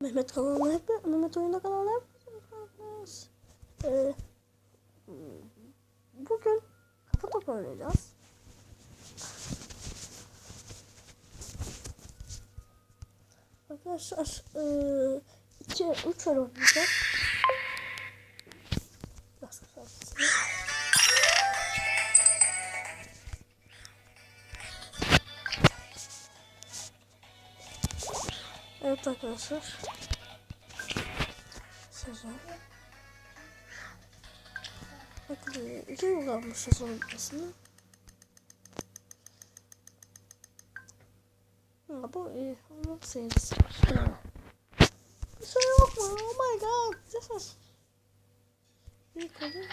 Mehmet kanalına hep Mehmet oyunda kanalına hep ee, bugün kafa topu oynayacağız. Arkadaşlar ee, iki, üç öyle oynayacağız. Biraz Evet arkadaşlar. Sezon. Bakın iki yıl kalmış sezon bitmesine. Ha, bu iyi. Onun seyircisi var. Bir şey? Oh my god. This is... İyi kadın.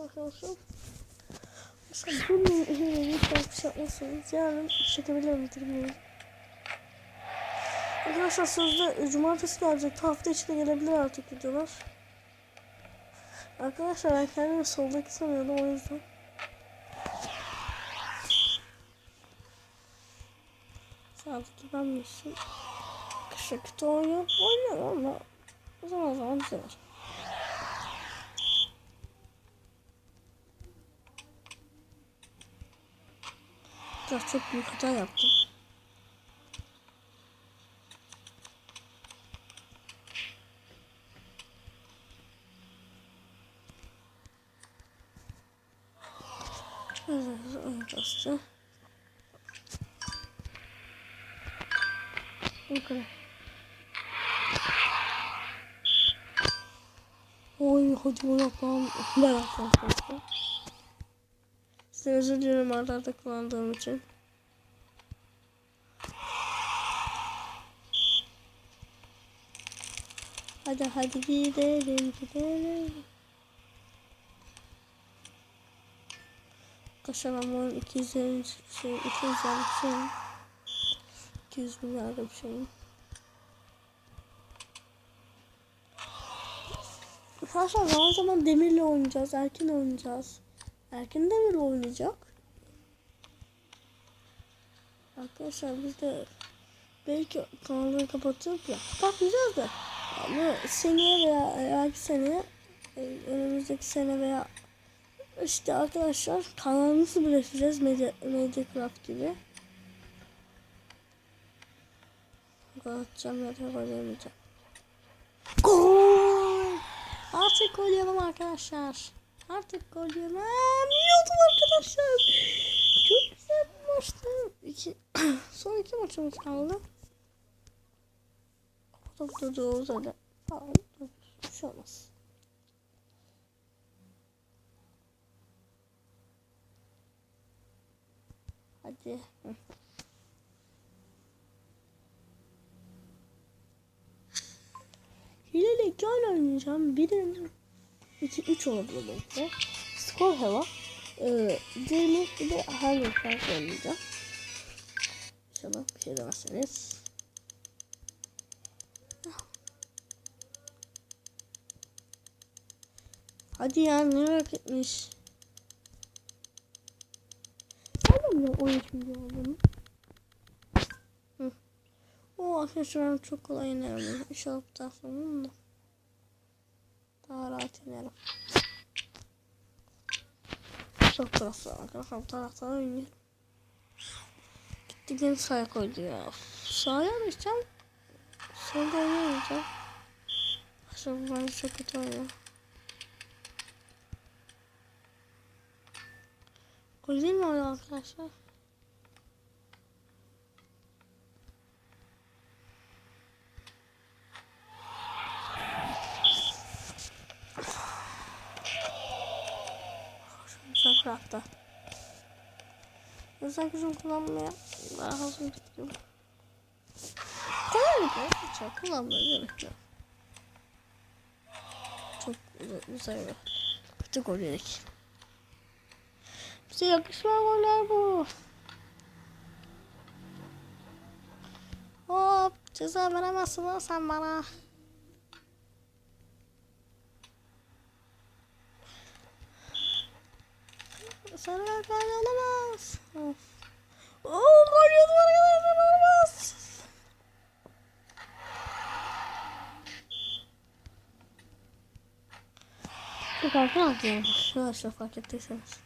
Arkadaşlar. Mesela bunun şey yapmazsanız yarın çekebilir miyim? Arkadaşlar sözde cumartesi gelecek. Hafta içinde gelebilir artık videolar. Arkadaşlar ben kendimi soldaki sanıyordum o yüzden. Sadece ben misin? Kışa kötü oynuyorum. Oynuyorum ama o zaman o zaman güzel. Biraz çok büyük hata yaptım. Arkadaşlar. Bu kadar. Oy hadi bunu yapalım. Ben yapalım. Size özür dilerim arada kullandığım için. Hadi hadi gidelim gidelim. Kaşanamın 200 şey 200 bir şey. 200 milyar bir şey. Arkadaşlar zaman zaman demirle oynayacağız. Erken oynayacağız. Erken demirle oynayacak. Arkadaşlar biz de belki kanalı kapatacak ya. Kapatmayacağız da. Ama seneye veya belki seneye e, önümüzdeki sene veya işte arkadaşlar kanalımızı bırakacağız Media, Mediacraft gibi. Gol ya da gol yemeyeceğim. Gol! Artık gol arkadaşlar. Artık gol yemem. Yiyordum arkadaşlar. Çok güzel bir maçtı. İki, son iki maçımız kaldı. Çok durduğumuz hadi. Tamam. Bir şey olmaz. Hadi. Hı. Hileyle oynayacağım. 2 3 olabilir belki. Skor hava. Ee, diğerini bir de her gün farklı oynayacağım. İnşallah bir şey demezseniz. Hadi ya ne merak etmiş. Nereden biliyorum 13 milyon olduğunu? O arkadaşlar çok kolay inerim. İnşallah daha sonra daha rahat inerim. Çok taraftar arkadaşlar taraftan oynuyorum. Gitti gene sahaya koydu ya. Sahaya arayacağım. Solda oynamayacağım. Arkadaşlar bu bence çok kötü oynuyor. Mi orada arkadaşlar? Bıraktı. Özel gücüm kullanmaya daha hazır gidiyorum. Kolay bir Çok kullanmaya gerek yok. Çok güzel bir yedik. Bize yakışmayan goller bu. Hop ceza veremezsin lan sen bana. Sarı kart olamaz. Of. Oo, kaçıyordum arkadaşlar. Olmaz. Çok arka atlıyorum. Arkadaşlar fark ettiyseniz.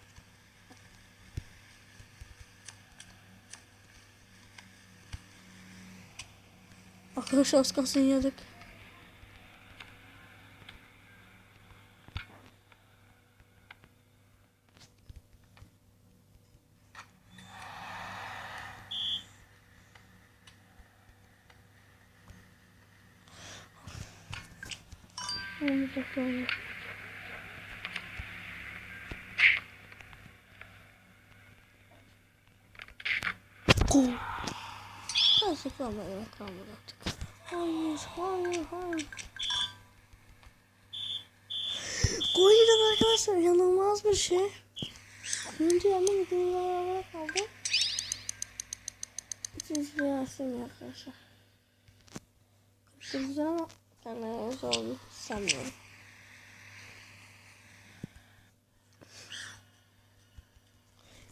Arkadaşlar az kalsın yedik. Olmayacak yani. Gol. Neyse kalmadı kalmadı artık. Hayır hayır hayır. Gol yedim arkadaşlar inanılmaz bir şey. Önce yanım bir beraber kaldı. İkinci bir arkadaşlar. Çok güzel ama kendine zor sanmıyorum.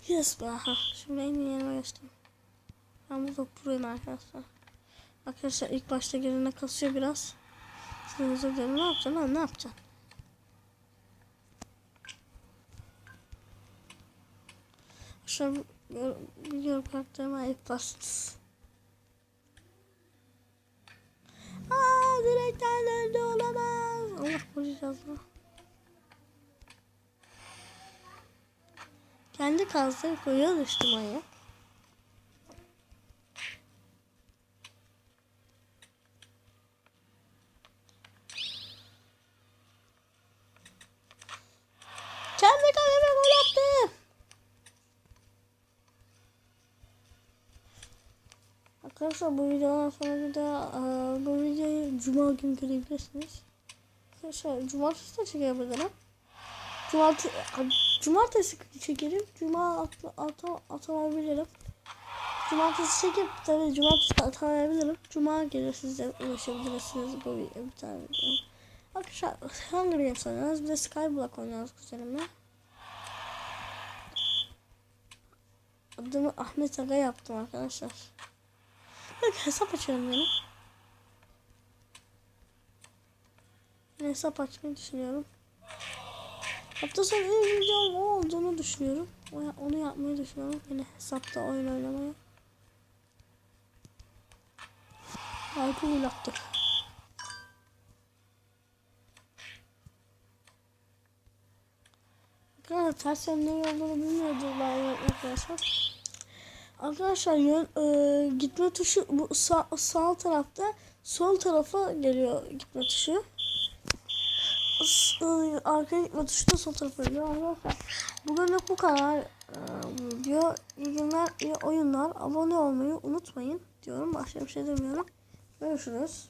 Yes be ha. Şimdi en iyi yerime geçtim. Ben burada proyum arkadaşlar. Arkadaşlar ilk başta gelene kasıyor biraz. Size özür dilerim. Ne yapacaksın lan? Ne yapacaksın? Şu biliyorum karakterime ayıp bastınız. Direkten döndü olamaz. Allah koruyacağız mı? Kendi kazdığı kuyuya düştü manyak. Kendi kaleme gol attı. Arkadaşlar bu videodan sonra bir daha e, bu videoyu cuma günü görebilirsiniz. Arkadaşlar cumartesi de çekebilirim. Cumartesi, cumartesi çekerim. Cuma at, at, atamayabilirim. Cumartesi çekip tabii cumartesi de atamayabilirim. Cuma gelir siz de ulaşabilirsiniz bu video bir tane video. Arkadaşlar Hunger Games oynuyoruz. Bir de Skyblock oynuyoruz kuzenimle. Adımı Ahmet Aga yaptım arkadaşlar. Hesap açıyorum yine. Hesap açmayı düşünüyorum. Hafta sonu ilk videom o olduğunu düşünüyorum. Onu yapmayı düşünüyorum. Yine hesapta oyun oynamayı. Gol attık. Arkadaşlar ters yön ne olduğunu bilmiyordu arkadaşlar. Arkadaşlar yön e, gitme tuşu bu sağ, sağ tarafta sol tarafa geliyor gitme tuşu. E, Arkaya gitme tuşu da sol tarafa geliyor arkadaşlar. Bugünlük bu kadar e, diyor. İyi günler, iyi oyunlar. Abone olmayı unutmayın diyorum. Başka bir şey demiyorum. Görüşürüz.